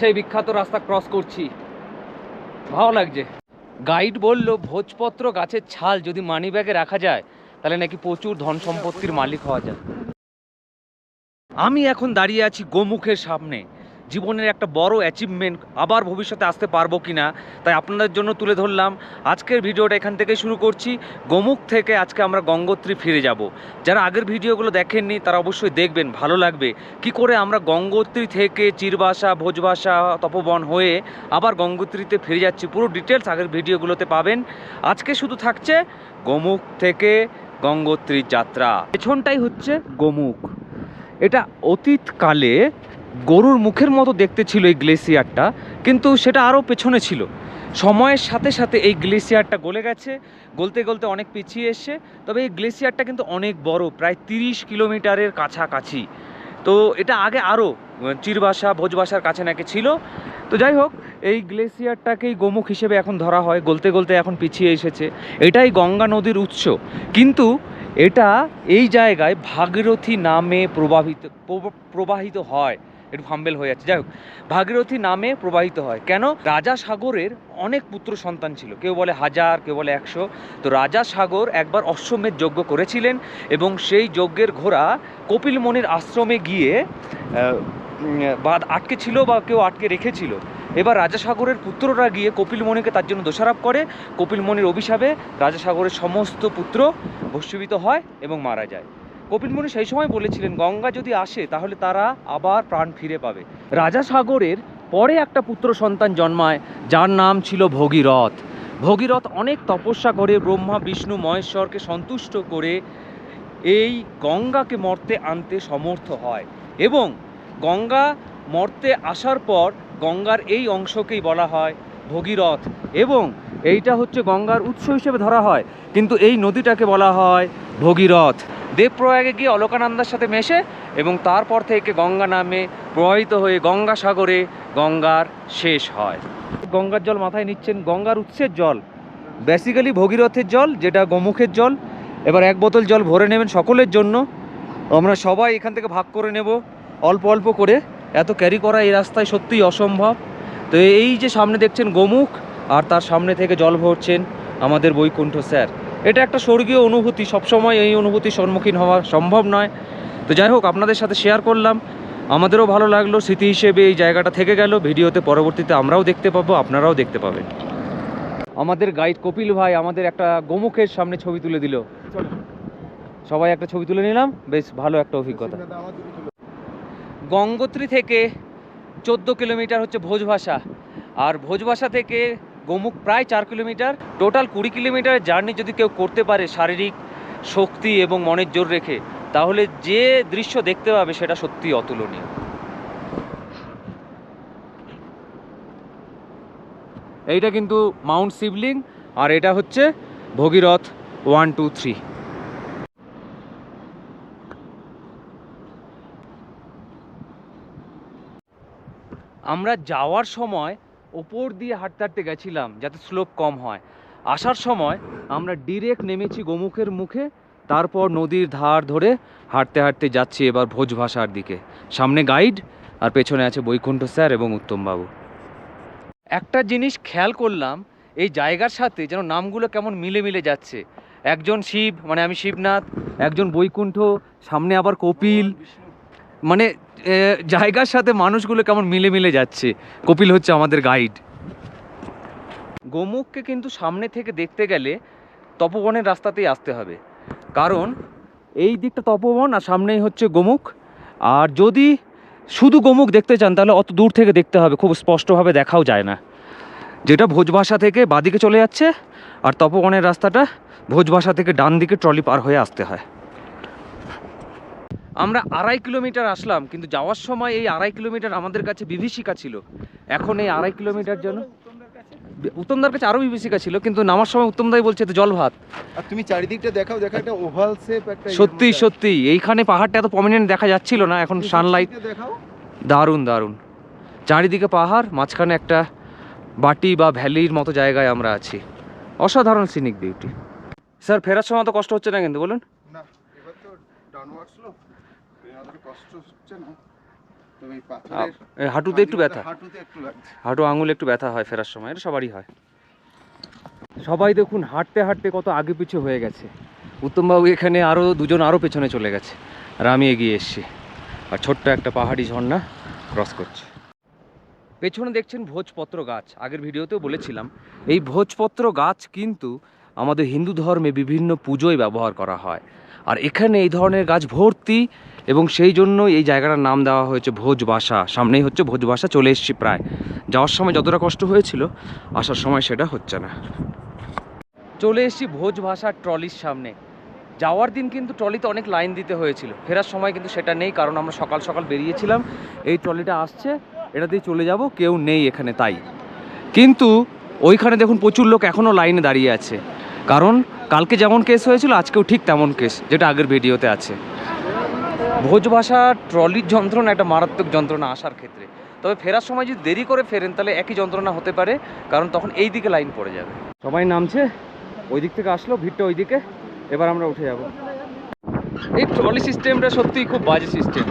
সেই বিখ্যাত রাস্তা ক্রস করছি। ভালো লাগছে। গাইড বলল, ভোজপত্র গাছের ছাল যদি মানি ব্যাগে রাখা যায়, তাহলে নাকি প্রচুর ধন সম্পত্তির মালিক হওয়া যায়। আমি এখন দাঁড়িয়ে আছি গোমুখের সামনে। জীবনের একটা বড় অ্যাচিভমেন্ট আবার ভবিষ্যতে আসতে পারব কি না তাই আপনাদের জন্য তুলে ধরলাম। আজকের ভিডিওটা এখান থেকে শুরু করছি। গোমুখ থেকে আজকে আমরা গঙ্গোত্রী ফিরে যাব। যারা আগের ভিডিওগুলো দেখেননি, তারা অবশ্যই দেখবেন, ভালো লাগবে। কি করে আমরা গঙ্গোত্রী থেকে চিরবাসা, ভোজবাসা, তপবন হয়ে আবার গঙ্গোত্রীতে ফিরে যাচ্ছি, পুরো ডিটেলস আগের ভিডিওগুলোতে পাবেন। আজকে শুধু থাকছে গোমুখ থেকে গঙ্গোত্রীর যাত্রা। পেছনটাই হচ্ছে গোমুখ। এটা অতীতকালে গরুর মুখের মতো দেখতে ছিল এই গ্লেসিয়ারটা, কিন্তু সেটা আরও পেছনে ছিল। সময়ের সাথে সাথে এই গ্লেসিয়ারটা গলে গেছে, গলতে গলতে অনেক পিছিয়ে এসছে। তবে এই গ্লেসিয়ারটা কিন্তু অনেক বড়, প্রায় তিরিশ কিলোমিটারের কাছাকাছি। তো এটা আগে আরও চিরবাসা, ভোজবাসার কাছে নাকি ছিল। তো যাই হোক, এই গ্লেসিয়ারটাকেই গোমুখ হিসেবে এখন ধরা হয়, গলতে গলতে এখন পিছিয়ে এসেছে। এটাই গঙ্গা নদীর উৎস। কিন্তু এটা এই জায়গায় ভাগীরথী নামে প্রবাহিত প্রব- প্রবাহিত হয়। একটু ফাম্বেল হয়ে যাচ্ছে। যাই হোক, ভাগীরথী নামে প্রবাহিত হয়। কেন? রাজা সাগরের অনেক পুত্র সন্তান ছিল। কেউ বলে হাজার, কেউ বলে একশো। তো রাজা সাগর একবার অশ্বমেধ যজ্ঞ করেছিলেন এবং সেই যজ্ঞের ঘোড়া কপিল মুনির আশ্রমে গিয়ে বা আটকে ছিল বা কেউ আটকে রেখেছিল। এবার রাজা সাগরের পুত্ররা গিয়ে কপিল মুনিকে তার জন্য দোষারোপ করে। কপিল মুনির অভিশাপে রাজা সাগরের সমস্ত পুত্র ভস্মীভূত হয় এবং মারা যায়। কপিল মুনি সেই সময় বলেছিলেন, গঙ্গা যদি আসে, তাহলে তারা আবার প্রাণ ফিরে পাবে। রাজা সাগরের পরে একটা পুত্র সন্তান জন্মায়, যার নাম ছিল ভগীরথ। ভগীরথ অনেক তপস্যা করে, ব্রহ্মা, বিষ্ণু, মহেশ্বরকে সন্তুষ্ট করে এই গঙ্গাকে মর্তে আনতে সমর্থ হয় এবং গঙ্গা মর্তে আসার পর গঙ্গার এই অংশকেই বলা হয় ভগীরথ এবং এইটা হচ্ছে গঙ্গার উৎস হিসেবে ধরা হয়। কিন্তু এই নদীটাকে বলা হয় ভগীরথ। দেবপ্রয়াগে গিয়ে অলকানন্দার সাথে মেশে এবং তারপর থেকে গঙ্গা নামে প্রবাহিত হয়ে গঙ্গাসাগরে গঙ্গার শেষ হয়। গঙ্গার জল মাথায় নিচ্ছেন গঙ্গার উৎসের জল বেসিক্যালি ভগীরথের জল, যেটা গোমুখের জল। এবার এক বোতল জল ভরে নেবেন সকলের জন্য। আমরা সবাই এখান থেকে ভাগ করে নেব, অল্প অল্প করে। এত ক্যারি করা এই রাস্তায় সত্যিই অসম্ভব। তো এই যে সামনে দেখছেন গোমুখ, আর তার সামনে থেকে জল ভরছেন আমাদের বৈকুণ্ঠ স্যার। এটা একটা স্বর্গীয় অনুভূতি, সবসময় এই অনুভূতির সম্মুখীন হওয়া সম্ভব নয়। তো যাই হোক, আপনাদের সাথে শেয়ার করলাম। আমাদেরও ভালো লাগল, স্মৃতি হিসেবে এই জায়গাটা থেকে গেল। ভিডিওতে পরবর্তীতে আমরাও দেখতে পাবো, আপনারাও দেখতে পাবেন। আমাদের গাইড কপিল ভাই আমাদের একটা গোমুখের সামনে ছবি তুলে দিল। সবাই একটা ছবি তুলে নিলাম, বেশ ভালো একটা অভিজ্ঞতা। গঙ্গোত্রী থেকে চোদ্দ কিলোমিটার হচ্ছে ভোজভাষা। আর ভোজভাষা থেকে গোমুখ প্রায় চার কিলোমিটার, টোটাল কুড়ি কিলোমিটারের জার্নি যদি কেউ করতে পারে শারীরিক শক্তি এবং মনের জোর রেখে, তাহলে যে দৃশ্য দেখতে পাবে সেটা সত্যি অতুলনীয়। এইটা কিন্তু মাউন্ট শিবলিং, আর এটা হচ্ছে ভগীরথ ওয়ান, টু, থ্রি। আমরা যাওয়ার সময় ওপর দিয়ে হাঁটতে হাঁটতে গেছিলাম যাতে স্লোপ কম হয়। আসার সময় আমরা ডিরেক্ট নেমেছি গোমুখের মুখে, তারপর নদীর ধার ধরে হাঁটতে হাঁটতে যাচ্ছি এবার ভোজ ভাষার দিকে। সামনে গাইড আর পেছনে আছে বৈকুণ্ঠ স্যার এবং উত্তমবাবু। একটা জিনিস খেয়াল করলাম, এই জায়গার সাথে যেন নামগুলো কেমন মিলে মিলে যাচ্ছে। একজন শিব মানে আমি শিবনাথ, একজন বৈকুণ্ঠ, সামনে আবার কপিল মানে জায়গার সাথে মানুষগুলো কেমন মিলে মিলে যাচ্ছে? কপিল হচ্ছে আমাদের গাইড গোমুখকে কিন্তু সামনে থেকে দেখতে গেলে তপবনের রাস্তাতেই আসতে হবে। কারণ এই দিকটা তপবন আর সামনেই হচ্ছে গোমুখ। আর যদি শুধু গোমুখ দেখতে চান, তাহলে অত দূর থেকে দেখতে হবে, খুব স্পষ্টভাবে দেখাও যায় না। যেটা ভোজবাসা থেকে বাদিকে চলে যাচ্ছে, আর তপবনের রাস্তাটা ভোজবাসা থেকে ডান দিকে ট্রলি পার হয়ে আসতে হয়। আমরা আড়াই কিলোমিটার আসলাম কিন্তু যাওয়ার সময় এই আড়াই কিলোমিটার আমাদের কাছে বিভীষিকা ছিল। এখন এই আড়াই কিলোমিটার জন্য উত্তমদার কাছে আরও বিভীষিকা ছিল কিন্তু নামার সময় উত্তমদাই বলছে তো জল ভাত। আর তুমি চারিদিকটা দেখাও দেখা একটা ওভাল শেপ একটা সত্যি সত্যি এইখানে পাহাড়টা এত প্রমিনেন্ট দেখা যাচ্ছিল না এখন সানলাইট দেখাও। দারুণ দারুণ। চারিদিকে পাহাড় মাঝখানে একটা বাটি বা ভ্যালির মতো জায়গায় আমরা আছি। অসাধারণ সিনিক বিউটি স্যার ফেরার সময় তো কষ্ট হচ্ছে না কিন্তু বলুন। কষ্ট হচ্ছে না। হাঁটুতে একটু ব্যথা? হাঁটু আঙুল একটু ব্যথা হয় ফেরার সময় এটা সবারই হয়। সবাই দেখুন হাঁটতে হাঁটতে কত আগে পিছু হয়ে গেছে। উত্তমবাবু এখানে আরও দুজন আরও পেছনে চলে গেছে। আর আমি এগিয়ে এসছি। আর ছোট্ট একটা পাহাড়ি ঝর্ণা ক্রস করছে। পেছনে দেখছেন ভোজপত্র গাছ। আগের ভিডিওতেও বলেছিলাম এই ভোজপত্র গাছ কিন্তু আমাদের হিন্দু ধর্মে বিভিন্ন পুজোয় ব্যবহার করা হয়। আর এখানে এই ধরনের গাছ ভর্তি এবং সেই জন্য এই জায়গাটার নাম দেওয়া হয়েছে ভোজবাসা সামনেই হচ্ছে ভোজবাসা চলে এসেছি প্রায়। যাওয়ার সময় যতটা কষ্ট হয়েছিল, আসার সময় সেটা হচ্ছে না। চলে এসেছি ভোজবাসার ট্রলির সামনে। যাওয়ার দিন কিন্তু ট্রলিতে অনেক লাইন দিতে হয়েছিল। ফেরার সময় কিন্তু সেটা নেই, কারণ আমরা সকাল সকাল বেরিয়েছিলাম। এই ট্রলিটা আসছে, এটা দিয়ে চলে যাব, কেউ নেই এখানে তাই। কিন্তু ওইখানে দেখুন প্রচুর লোক এখনও লাইনে দাঁড়িয়ে আছে। কারণ কালকে যেমন কেস হয়েছিল, আজকেও ঠিক তেমন কেস যেটা আগের ভিডিওতে আছে। ভোজবাসা ট্রলির যন্ত্রণা একটা মারাত্মক যন্ত্রণা আসার ক্ষেত্রে। তবে ফেরার সময় যদি দেরি করে ফেরেন, তাহলে একই যন্ত্রণা হতে পারে, কারণ তখন এই দিকে লাইন পড়ে যাবে। সবাই নামছে, ওই দিক থেকে আসলো, ভিড়টা ওই দিকে, এবার আমরা উঠে যাব। এই ট্রলি সিস্টেমটা সত্যিই খুব বাজে সিস্টেম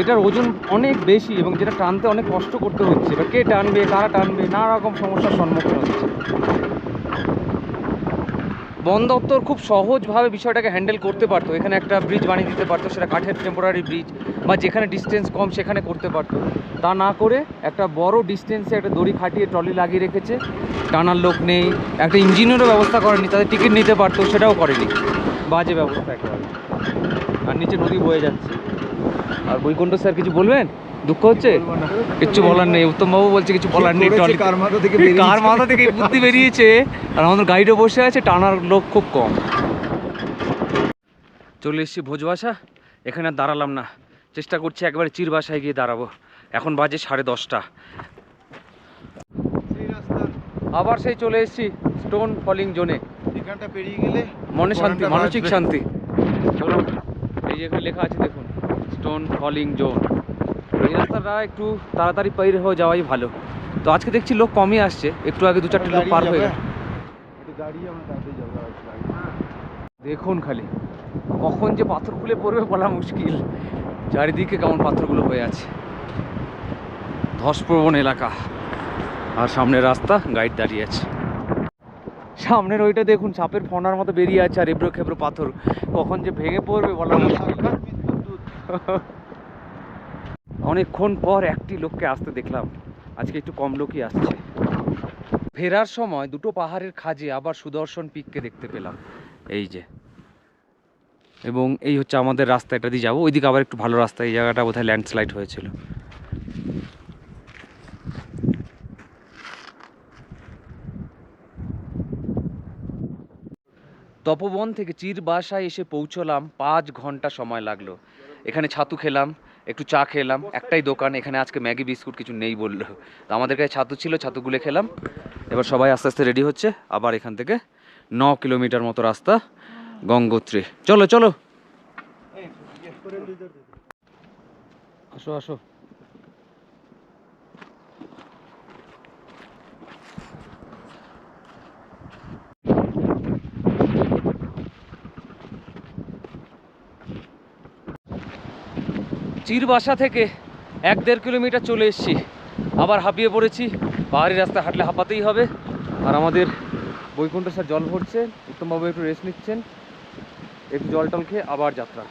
এটার ওজন অনেক বেশি এবং যেটা টানতে অনেক কষ্ট করতে হচ্ছে। এবার কে টানবে, কারা টানবে, নানা রকম সমস্যার সম্মুখীন হচ্ছে। বন দপ্তর খুব সহজভাবে বিষয়টাকে হ্যান্ডেল করতে পারতো। এখানে একটা ব্রিজ বানিয়ে দিতে পারতো, সেটা কাঠের টেম্পোরারি ব্রিজ বা যেখানে ডিস্টেন্স কম সেখানে করতে পারতো। তা না করে একটা বড় ডিস্টেন্সে একটা দড়ি খাটিয়ে ট্রলি লাগিয়ে রেখেছে। টানার লোক নেই, একটা ইঞ্জিনেরও ব্যবস্থা করেনি, তাদের টিকিট নিতে পারতো, সেটাও করেনি। বাজে ব্যবস্থা একেবারে। আর নিচে নদী বয়ে যাচ্ছে। আর বৈকুণ্ঠ স্যার কিছু বলবেন? দুঃখ হচ্ছে। কিচ্ছু বলার নেই। উত্তমবাবু বলছে কিছু বলার নেই ট্রলি কার মাথা থেকে বুদ্ধি বেরিয়েছে? আর আমাদের গাইডও বসে আছে টানার লোক খুব কম। চলে এসেছি ভোজবাসা। এখানে আর দাঁড়ালাম না। চেষ্টা করছি একবারে চির বাসায় গিয়ে দাঁড়াবো। এখন বাজে সাড়ে দশটা। আবার সেই চলে এসেছি স্টোন ফলিং জোনে এখানটা পেরিয়ে গেলে মনে শান্তি মানসিক শান্তি। চলুন এই যে লেখা আছে দেখুন। স্টোন ফলিং জোন এই রাস্তাটা একটু তাড়াতাড়ি পাইরে হয়ে যাওয়াই ভালো। তো আজকে দেখছি লোক কমই আসছে একটু আগে দু চারটে লোক পার হয়ে। দেখুন খালি কখন যে পাথর খুলে পড়বে বলা মুশকিল। চারিদিকে কেমন পাথরগুলো হয়ে আছে। ধসপ্রবণ এলাকা। আর সামনের রাস্তা গাইড দাঁড়িয়ে আছে। সামনের ওইটা দেখুন সাপের ফনার মতো বেরিয়ে আছে আর এবড়ো খেবড়ো পাথর। কখন যে ভেঙে পড়বে বলা মুশকিল। অনেকক্ষণ পর একটি লোককে আসতে দেখলাম। আজকে একটু কম লোকই আসছে। ফেরার সময় দুটো পাহাড়ের খাজে আবার সুদর্শন পিককে দেখতে পেলাম। এই যে। এবং এই হচ্ছে আমাদের রাস্তা, এটা দিয়ে যাব। ওইদিকে আবার একটু ভালো রাস্তা, এই জায়গাটা বোধহয় ল্যান্ডস্লাইড হয়েছিল। তপবন থেকে চির বাসায় এসে পৌঁছলাম, পাঁচ ঘণ্টা সময় লাগল। এখানে ছাতু খেলাম একটু চা খেলাম, একটাই দোকান, এখানে আজকে ম্যাগি বিস্কুট কিছু নেই বলল। তো আমাদের কাছে ছাতু ছিল, ছাতুগুলো খেলাম। এবার সবাই আস্তে আস্তে রেডি হচ্ছে, আবার এখান থেকে ন কিলোমিটার মতো রাস্তা, গঙ্গোত্রী। চলো চলো। আসো আসো। চিরবাসা থেকে এক দেড় কিলোমিটার চলে এসছি। আবার হাঁপিয়ে পড়েছি। পাহাড়ি রাস্তা হাঁটলে হাঁপাতেই হবে। আর আমাদের বৈকুণ্ঠ স্যার জল ভরছে। উত্তমবাবু একটু রেস্ট নিচ্ছেন। একটু জল টল খেয়ে আবার যাত্রা।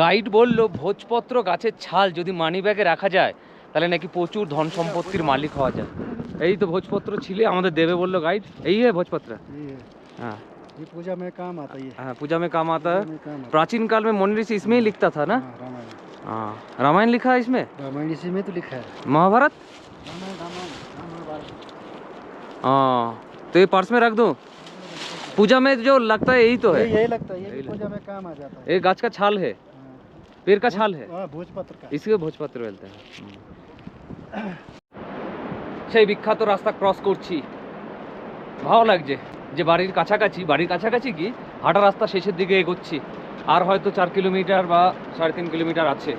গাইড বলল ভোজপত্র গাছের ছাল যদি মানি ব্যাগে রাখা যায় তাহলে নাকি প্রচুর ধন সম্পত্তির মালিক হওয়া যায়। এই তো ভোজপত্র ছিলে আমাদের দেবে বলল গাইড এই ভোজপত্র। হ্যাঁ। ये है हाँ ये पूजा में काम आता है ये हाँ पूजा में काम आता है पूजा में काम आता प्राचीन काल में मुनि ऋषि इसमें ही लिखता था है ना हाँ, रामायण हाँ रामायण लिखा है इसमें रामायण इसी में तो लिखा है महाभारत रामायण रामायण रामायण हाँ तो ये पर्स में रख दूँ पूजा में जो लगता है यही तो है यही यही लगता है ये यही भी पूजा में काम आ जाता है ये गाछ का छाल है हाँ, पेड़ का छाल है हाँ भोजपत्र का इसके ভোজপত্র বলতে হয় সেই বিখ্যাত রাস্তা ক্রস করছি ভালো লাগছে যে বাড়ির কাছাকাছি বাড়ির কাছাকাছি কি? হাঁটা রাস্তা শেষের দিকে এগোচ্ছি। আর হয়তো চার কিলোমিটার বা সাড়ে তিন কিলোমিটার আছে।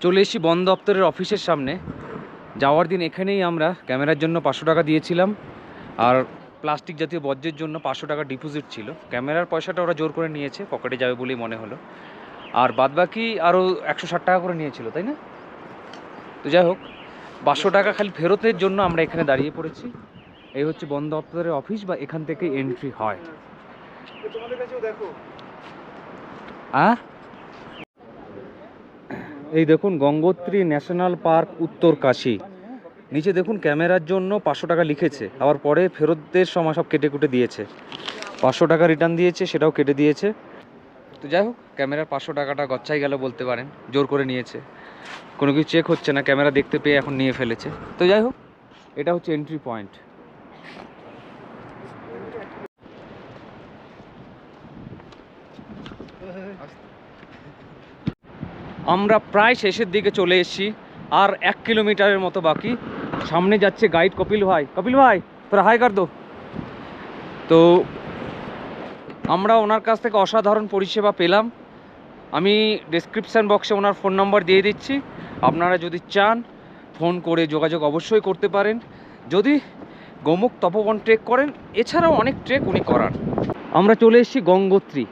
চলে এসেছি বন দপ্তরের অফিসের সামনে। যাওয়ার দিন এখানেই আমরা ক্যামেরার জন্য পাঁচশো টাকা দিয়েছিলাম আর প্লাস্টিক জাতীয় বর্জ্যের জন্য পাঁচশো টাকা ডিপোজিট ছিল। ক্যামেরার পয়সাটা ওরা জোর করে নিয়েছে পকেটে যাবে বলেই মনে হলো। আর বাদবাকি আরও একশো ষাট টাকা করে নিয়েছিল তাই না? তো যাই হোক পাঁচশো টাকা খালি ফেরতের জন্য আমরা এখানে দাঁড়িয়ে পড়েছি। এই হচ্ছে বন দপ্তরের অফিস বা এখান থেকে এন্ট্রি হয়। তোমাদের কাছেও দেখো। আ? এই দেখুন গঙ্গোত্রী ন্যাশনাল পার্ক উত্তর কাশী। নিচে দেখুন ক্যামেরার জন্য পাঁচশো টাকা লিখেছে। আবার পরে ফেরতদের সময় সব কেটে কুটে দিয়েছে। পাঁচশো টাকা রিটার্ন দিয়েছে, সেটাও কেটে দিয়েছে। তো যাই হোক, ক্যামেরার পাঁচশো টাকাটা গচ্ছাই গেল বলতে পারেন। জোর করে নিয়েছে। কোনো কিছু চেক হচ্ছে না, ক্যামেরা দেখতে পেয়ে এখন নিয়ে ফেলেছে। তো যাই হোক, এটা হচ্ছে এন্ট্রি পয়েন্ট আমরা প্রায় শেষের দিকে চলে এসেছি, আর এক কিলোমিটারের মতো বাকি। সামনে যাচ্ছে গাইড কপিল ভাই। কপিল ভাই, তোরা হাই কর দো তো আমরা ওনার কাছ থেকে অসাধারণ পরিষেবা পেলাম। আমি ডেসক্রিপশান বক্সে ওনার ফোন নাম্বার দিয়ে দিচ্ছি। আপনারা যদি চান ফোন করে যোগাযোগ অবশ্যই করতে পারেন। যদি গোমুখ তপবন ট্রেক করেন, এছাড়াও অনেক ট্রেক উনি করান। আমরা চলে এসেছি গঙ্গোত্রী।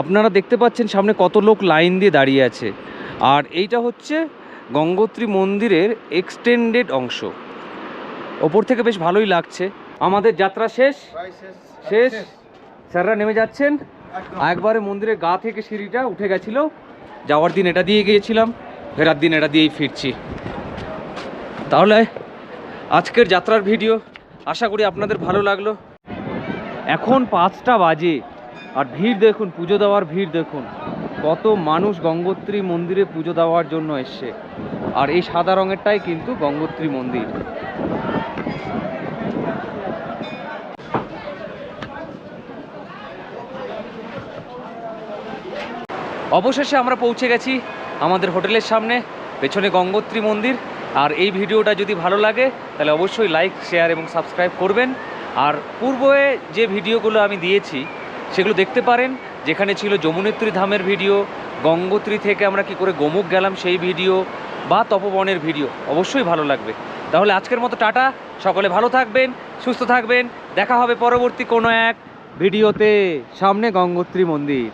আপনারা দেখতে পাচ্ছেন সামনে কত লোক লাইন দিয়ে দাঁড়িয়ে আছে। আর এইটা হচ্ছে গঙ্গোত্রী মন্দিরের এক্সটেন্ডেড অংশ। ওপর থেকে বেশ ভালোই লাগছে। আমাদের যাত্রা শেষ। শেষ। স্যাররা নেমে যাচ্ছেন। একবারে মন্দিরের গা থেকে সিঁড়িটা উঠে গেছিল। যাওয়ার দিন এটা দিয়ে গিয়েছিলাম। ফেরার দিন এটা দিয়েই ফিরছি। তাহলে আজকের যাত্রার ভিডিও আশা করি আপনাদের ভালো লাগল। এখন পাঁচটা বাজে। আর ভিড় দেখুন পুজো দেওয়ার ভিড় দেখুন। কত মানুষ গঙ্গোত্রী মন্দিরে পুজো দেওয়ার জন্য এসছে। আর এই সাদা রঙেরটাই কিন্তু গঙ্গোত্রী মন্দির। অবশেষে আমরা পৌঁছে গেছি আমাদের হোটেলের সামনে, পেছনে গঙ্গোত্রী মন্দির। আর এই ভিডিওটা যদি ভালো লাগে, তাহলে অবশ্যই লাইক, শেয়ার এবং সাবস্ক্রাইব করবেন। আর পূর্বে যে ভিডিওগুলো আমি দিয়েছি সেগুলো দেখতে পারেন। যেখানে ছিল যমুনেত্রী ধামের ভিডিও, গঙ্গোত্রী থেকে আমরা কি করে গোমুখ গেলাম সেই ভিডিও বা তপবনের ভিডিও অবশ্যই ভালো লাগবে। তাহলে আজকের মতো টাটা, সকলে ভালো থাকবেন, সুস্থ থাকবেন, দেখা হবে পরবর্তী কোনো এক ভিডিওতে, সামনে গঙ্গোত্রী মন্দির।